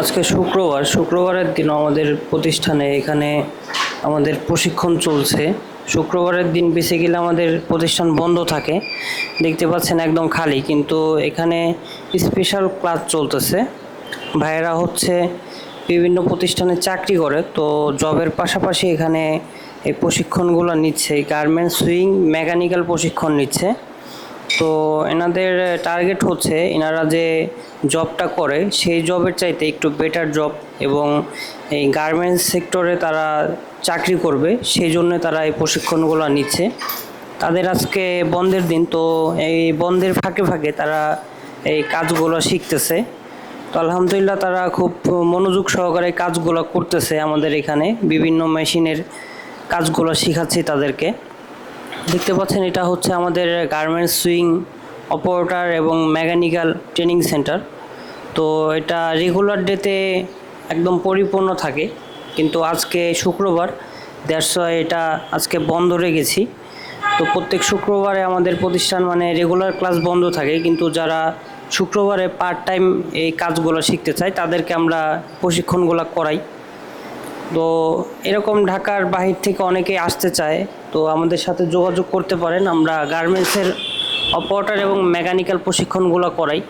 আজকে শুক্রবার, শুক্রবারের দিন আমাদের প্রতিষ্ঠানে এখানে আমাদের প্রশিক্ষণ চলছে। শুক্রবারের দিন বেসিক্যালি আমাদের প্রতিষ্ঠান বন্ধ থাকে। দেখতে পাচ্ছেন একদম খালি, কিন্তু এখানে স্পেশাল ক্লাস চলতেছে। ভাইয়েরা হচ্ছে বিভিন্ন প্রতিষ্ঠানে চাকরি করে, তো জবের পাশাপাশি এখানে এই প্রশিক্ষণগুলো নিচ্ছে। গার্মেন্টস সুইং মেকানিক্যাল প্রশিক্ষণ নিচ্ছে। তো এনাদের টার্গেট হচ্ছে এনারা যে জবটা করে, সেই জবের চাইতে একটু বেটার জব এবং এই গার্মেন্টস সেক্টরে তারা চাকরি করবে, সেই জন্য তারা এই প্রশিক্ষণগুলো নিচ্ছে। তাদের আজকে বন্ধের দিন, তো এই বন্ধের ফাঁকে ফাঁকে তারা এই কাজগুলো শিখতেছে। তো আলহামদুলিল্লাহ তারা খুব মনোযোগ সহকারে কাজগুলো করতেছে আমাদের এখানে, বিভিন্ন মেশিনের কাজগুলো শেখাচ্ছি তাদেরকে। দেখতে পাচ্ছেন, এটা হচ্ছে আমাদের গার্মেন্টস সুইং অপারেটার এবং মেকানিক্যাল ট্রেনিং সেন্টার। তো এটা রেগুলার ডেতে একদম পরিপূর্ণ থাকে, কিন্তু আজকে শুক্রবার দ্যাটস এটা আজকে বন্ধ রেখেছি তো প্রত্যেক শুক্রবারে আমাদের প্রতিষ্ঠান মানে রেগুলার ক্লাস বন্ধ থাকে, কিন্তু যারা শুক্রবারে পার্ট টাইম এই কাজগুলো শিখতে চায়, তাদেরকে আমরা প্রশিক্ষণগুলো করাই। তো এরকম ঢাকার বাহির থেকে অনেকে আসতে চায়, তো আমাদের সাথে যোগাযোগ করতে পারেন। আমরা গার্মেন্টসের অপারেটর এবং মেকানিক্যাল প্রশিক্ষণগুলো করাই।